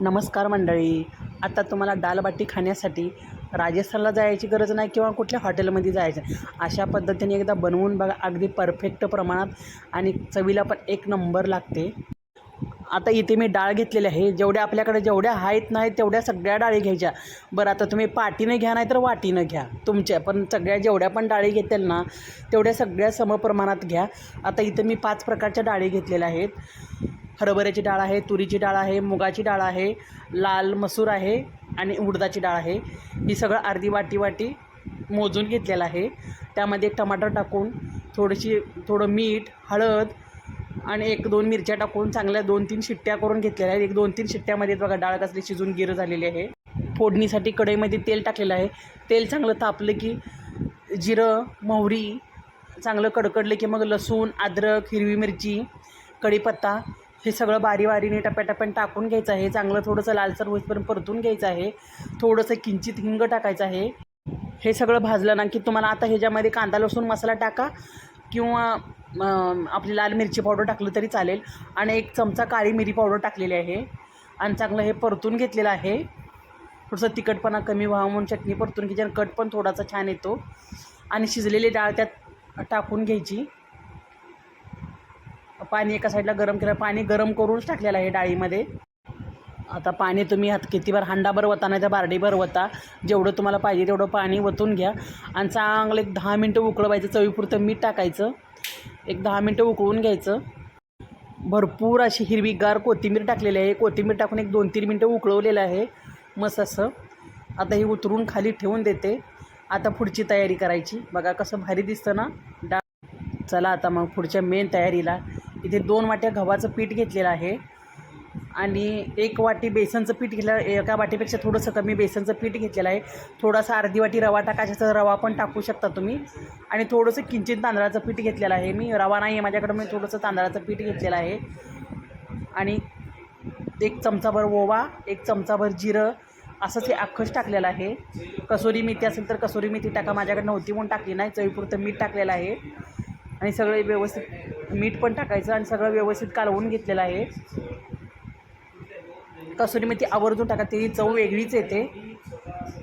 नमस्कार मंडळी. आता तुम्हाला दालबाटी खाण्यासाठी राजस्थानला जायची गरज नाही किंवा कुठल्या हॉटेलमध्ये जायचं अशा पद्धतीने एकदा बनवून बघा. अगदी परफेक्ट प्रमाणात आणि चवीला पण एक नंबर लागते. आता इथे मी डाळ घेतलेली आहे. जेवढ्या आपल्याकडे जेवढ्या आहेत नाही तेवढ्या सगळ्या डाळी घ्यायच्या. बरं आता तुम्ही पाटीनं घ्या नाही तर वाटीनं घ्या. तुमच्या पण सगळ्या जेवढ्या पण डाळी घेतील ना तेवढ्या सगळ्या समप्रमाणात घ्या. आता इथं मी पाच प्रकारच्या डाळी घेतलेल्या आहेत. हरभऱ्याची डाळ आहे तुरीची डाळ आहे मुगाची डाळ आहे लाल मसूर आहे आणि उडदाची डाळ आहे. ही सगळं अर्धी वाटी वाटी मोजून घेतलेलं आहे. त्यामध्ये टमाटर टाकून थोडीशी थोडं मीठ हळद आणि एक दोन मिरच्या टाकून चांगल्या दोन तीन शिट्ट्या करून घेतलेल्या आहेत. एक दोन तीन शिट्ट्यामध्ये बघा डाळ कसली शिजून गिर झालेली आहे. फोडणीसाठी कढईमध्ये तेल टाकलेलं आहे. तेल चांगलं तापलं की जिरं मोहरी चांगलं कडकडलं की मग लसूण अद्रक हिरवी मिरची कढीपत्ता हे सगळं बारी बारीने टप्प्याटप्प्याने टाकून घ्यायचं आहे. चांगलं थोडंसं लालसर होईपर्यंत परतून घ्यायचं आहे. थोडंसं किंचित हिंग टाकायचं आहे. हे सगळं भाजलं ना की तुम्हाला आता ह्याच्यामध्ये कांदा लसूण मसाला टाका किंवा आपली लाल मिरची पावडर टाकलं तरी चालेल. आणि एक चमचा काळी मिरी पावडर टाकलेली आहे. आणि चांगलं हे परतून घेतलेलं आहे. थोडंसं तिखटपणा कमी व्हावा म्हणून चटणी परतून घ्यायची आणि कट पण थोडासा छान येतो. आणि शिजलेली डाळ त्यात टाकून घ्यायची. पाणी एका साईडला गरम केलं पाणी गरम करूनच टाकलेलं आहे डाळीमध्ये. आता पाणी तुम्ही हात कितीभर हांडाभर वता नाही तर बारडीभर वता. जेवढं तुम्हाला पाहिजे तेवढं पाणी वतून घ्या. आणि चांगलं एक दहा मिनटं उकळवायचं चवीपुरतं मीठ टाकायचं. एक दहा मिनटं उकळून घ्यायचं. भरपूर अशी हिरवीगार कोथिंबीर टाकलेली आहे. कोथिंबीर टाकून एक दोन तीन मिनटं उकळवलेलं आहे. मस्त असं. आता हे उतरून खाली ठेवून देते. आता पुढची तयारी करायची. बघा कसं भारी दिसतं ना? डाळ चला आता मग पुढच्या मेन तयारीला. इथे दोन वाट्या गव्हाचं पीठ घेतलेलं आहे. आणि एक वाटी बेसनचं पीठ घेतलं एका वाटीपेक्षा थोडंसं कमी बेसनचं पीठ घेतलेलं आहे. थोडासा अर्धी वाटी रवा टाकायचा रवा पण टाकू शकता तुम्ही. आणि थोडंसं किंचित तांदळाचं पीठ घेतलेलं आहे मी. रवा नाही आहे माझ्याकडं मी थोडंसं तांदळाचं पीठ घेतलेलं आहे. आणि एक चमचाभर ओवा एक चमचाभर जिरं असंच हे आखश टाकलेलं आहे. कसोरी मेथी असेल तर कसोरी मेथी टाका. माझ्याकडे नव्हती म्हणून टाकली नाही. चवीपुरतं मीठ टाकलेलं आहे. आणि सगळे व्यवस्थित मीठ पण टाकायचं आणि सगळं व्यवस्थित कालवून घेतलेलं आहे. कसुरी मेथी आवर्जून टाका ती चव वेगळीच येते.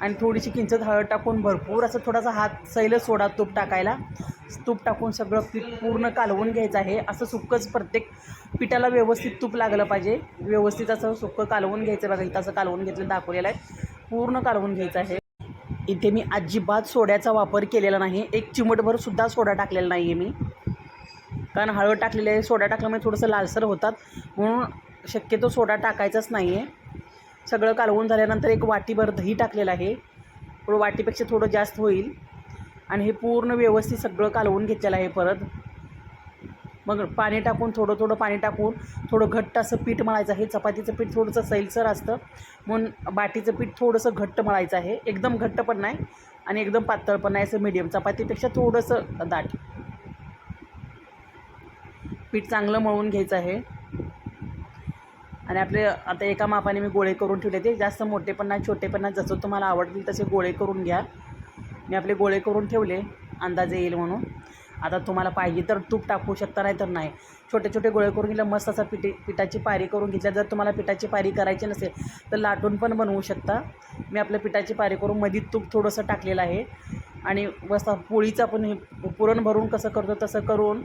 आणि थोडीशी किंचत हळद टाकून भरपूर असं थोडासा हात सैल सोडा तूप टाकायला. तूप टाकून सगळं पीठ पूर्ण कालवून घ्यायचं आहे. असं सुक्कंच प्रत्येक पिठाला व्यवस्थित तूप लागलं पाहिजे. व्यवस्थित असं सुक्कं कालवून घ्यायचं बघा इथं असं कालवून घेतलं दाखवलेलं आहे. पूर्ण कालवून घ्यायचं आहे. इथे मी अजिबात सोड्याचा वापर केलेला नाही. एक चिमटभरसुद्धा सोडा टाकलेला नाही आहे मी. कारण हळद टाकलेली आहे. सोडा टाकल्यामुळे थोडंसं लालसर होतात. म्हणून शक्यतो सोडा टाकायचाच नाही आहे सगळं कालवून झाल्यानंतर एक वाटीभर दही टाकलेलं आहे. थोडं वाटीपेक्षा थोडं जास्त होईल. आणि हे पूर्ण व्यवस्थित सगळं कालवून घेतलेलं आहे परत. मग पाणी टाकून थोडं थोडं पाणी टाकून थोडं घट्ट असं पीठ मळायचं आहे. चपातीचं पीठ थोडंसं सैलसर असतं. म्हणून बाटीचं पीठ थोडंसं घट्ट मळायचं आहे. एकदम घट्ट पण नाही आणि एकदम पातळ पण नाही. असं मीडियम चपातीपेक्षा थोडंसं दाट. पीठ चांगलं मळून घ्यायचं आहे. आणि आपले आता एका मापाने मी गोळे करून ठेवले ते. जास्त मोठे पण नाही छोटे पण नाही. जसं तुम्हाला आवडतील तसे गोळे करून घ्या. मी आपले गोळे करून ठेवले. अंदाजे येईल म्हणून. आता तुम्हाला पाहिजे तर तूप टाकू शकता नाही तर नाही. छोटे छोटे गोळे करून घेतलं मस्त असा पिठी पिठाची पारी करून घेतल्या जर तुम्हाला पिठाची पारी करायची नसेल तर लाटून पण बनवू शकता. मी आपल्या पिठाची पारी करून मध्ये तूप थोडंसं टाकलेलं आहे. आणि मस्त पोळीचं आपण हे पुरण भरून कसं करतो तसं करून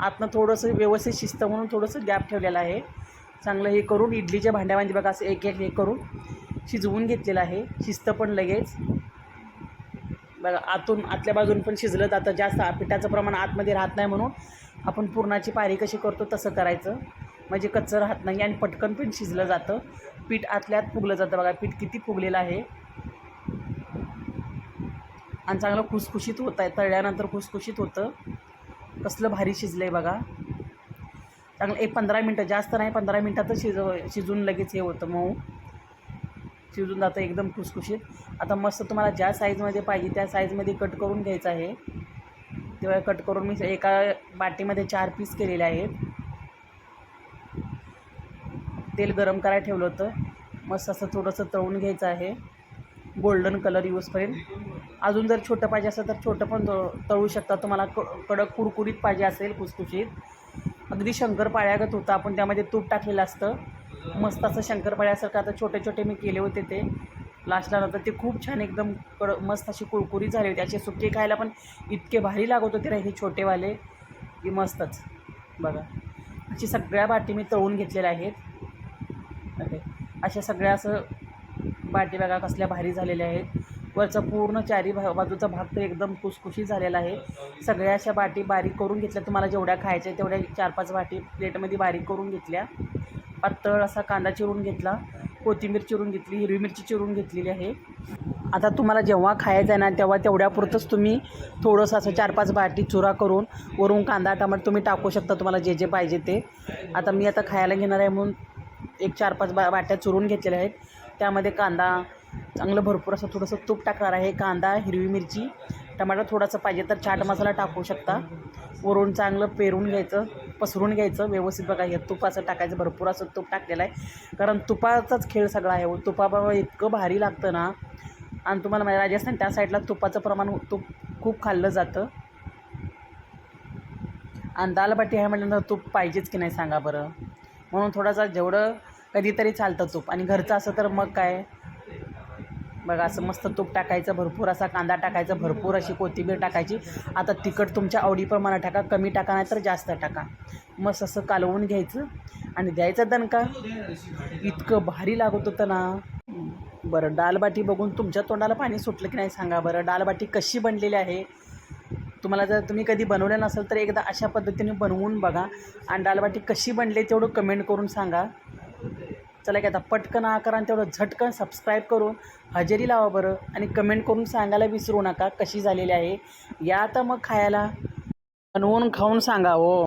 आतनं थोडंसं व्यवस्थित शिस्त म्हणून थोडंसं गॅप ठेवलेलं आहे. चांगलं हे करून इडलीच्या भांड्यामध्ये म्हणजे बघा असं एक एक हे करून शिजवून घेतलेलं आहे. शिस्त पण लगेच. बघा आतून आतल्या बाजून पण शिजलं जातं जास्त. पिठाचं प्रमाण आतमध्ये राहत नाही म्हणून आपण पुरणाची पारी कशी करतो तसं करायचं. म्हणजे कच्चं राहत नाही आणि पटकन पण शिजलं जातं. पीठ आतल्यात फुगलं जातं. बघा पीठ किती फुगलेलं आहे. आणि चांगलं खुसखुशीत होत आहे. तळल्यानंतर खुसखुशीत होतं. कसलं भारी शिजलं आहे बघा. चांगलं एक पंधरा मिनटं जास्त नाही पंधरा मिनटातच शिजव शिजून लगेच हे होतं मऊ. शिजून जातं एकदम खुसखुशीत. आता मस्त तुम्हाला ज्या साईजमध्ये पाहिजे त्या साईजमध्ये कट करून घ्यायचं आहे. तेव्हा कट करून मी एका बाटीमध्ये चार पीस केलेले आहेत. तेल गरम करायला ठेवलं होतं. मस्त असं थोडंसं तळून घ्यायचं आहे. गोल्डन कलर यूज करेन. अजून जर छोटं पाहिजे असेल तर छोटं पण तळू शकता. तुम्हाला क कडक कुरकुरीत पाहिजे असेल खुसखुशीत. अगदी शंकरपाळ्यागत होतं आपण त्यामध्ये तूप टाकलेलं असतं. मस्त असं शंकरपाळ्यासारखं आता छोटे छोटे मी केले होते ते. लास्टला नंतर ते खूप छान एकदम कड मस्त अशी कुळकुरी झाली होती. असे सुके खायला पण इतके भारी लागत होते ना हे छोटेवाले. की मस्तच. बघा. अशी सगळ्या बाटी मी तळून घेतलेल्या आहेत. अरे अशा सगळ्या असं बाटी बघा कसल्या भारी झालेल्या आहेत. वरचा पूर्ण चारी भा बाजूचा भाग तर एकदम कुसकुशी झालेला आहे. सगळ्या अशा बाटी बारीक करून घेतल्या. तुम्हाला जेवढ्या खायच्या आहे तेवढ्या चार पाच बाटी प्लेटमध्ये बारीक करून घेतल्या. पातळ असा कांदा चिरून घेतला. कोथिंबीर चिरून घेतली हिरवी मिरची चिरून घेतलेली आहे. आता तुम्हाला जेव्हा खायचं आहे ना तेव्हा तेवढ्यापुरतंच तुम्ही थोडंसं असं चार पाच बाटी चुरा करून वरून कांदा टमाटर तुम्ही टाकू शकता तुम्हाला जे जे पाहिजे ते. आता मी आता खायला घेणार आहे म्हणून एक चार पाच बा बाट्या चुरून घेतलेल्या आहेत. त्यामध्ये कांदा चांगलं भरपूर असं थोडंसं तूप टाकणार आहे. कांदा हिरवी मिरची टमाटर थोडासा पाहिजे तर चाट मसाला टाकू शकता. वरून चांगलं पेरून घ्यायचं. पसरून घ्यायचं व्यवस्थित बघा हे तूप असं टाकायचं भरपूर असं तूप टाकलेलं आहे. कारण तुपाचाच खेळ सगळा आहे हो. तुपाबाबा इतकं भारी लागतं ना. आणि तुम्हाला माहिती राजस्थान त्या साईडला तुपाचं प्रमाण तूप खूप खाल्लं जातं. आणि दालबाटी आहे म्हटल्यानंतर तूप पाहिजेच की नाही सांगा बरं. म्हणून थोडासा जेवढं कधीतरी चालतं तूप. आणि घरचं असं तर मग काय? बघा असं मस्त तूप टाकायचं भरपूर असा कांदा टाकायचा भरपूर अशी कोथिंबीर टाकायची. आता तिखट तुमच्या आवडीप्रमाणे टाका कमी टाका नाही तर जास्त टाका. मस्त असं कालवून घ्यायचं आणि द्यायचं दणका. इतकं भारी लागत होतं ना. बरं डालबाटी बघून तुमच्या तोंडाला पाणी सुटलं की नाही सांगा बरं? डालबाटी कशी बनलेली आहे? तुम्हाला जर तुम्ही कधी बनवलं नसेल तर एकदा अशा पद्धतीने बनवून बघा. आणि डालबाटी कशी बनली तेवढं कमेंट करून सांगा. चला की आता पटकन हा आणि तेवढं झटकन सबस्क्राईब करून हजेरी लावा बरं आणि कमेंट करून सांगायला विसरू नका कशी झालेली आहे. या आता मग खायला. बनवून खाऊन सांगा हो.